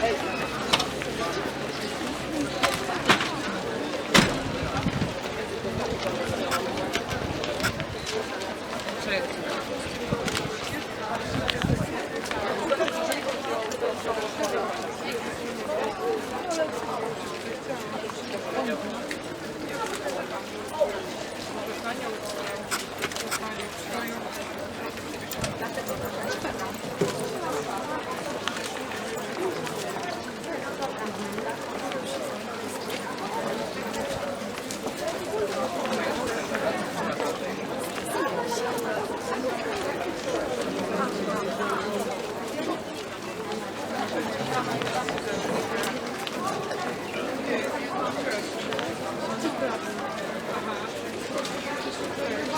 それ。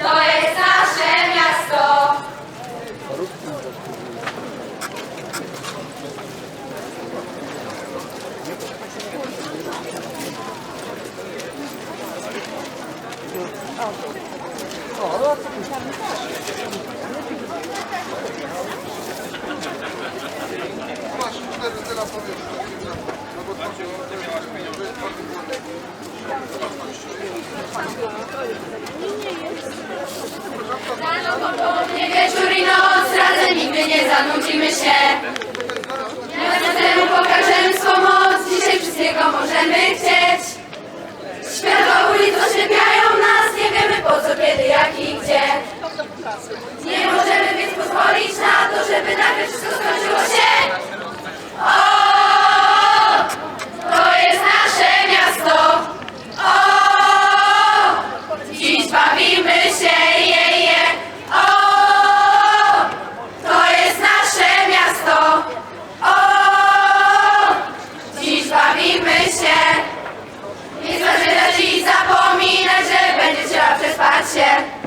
To jest nasze miasto! Rano, popołudnie, wieczór i noc, Nie możemy więc pozwolić na to, żeby nagle wszystko skończyło się. O! To jest nasze miasto. O! Dziś bawimy się, je, je. O! To jest nasze miasto. O! Dziś bawimy się. Nie zaczyna dziś zapominać, że będzie trzeba przespać się.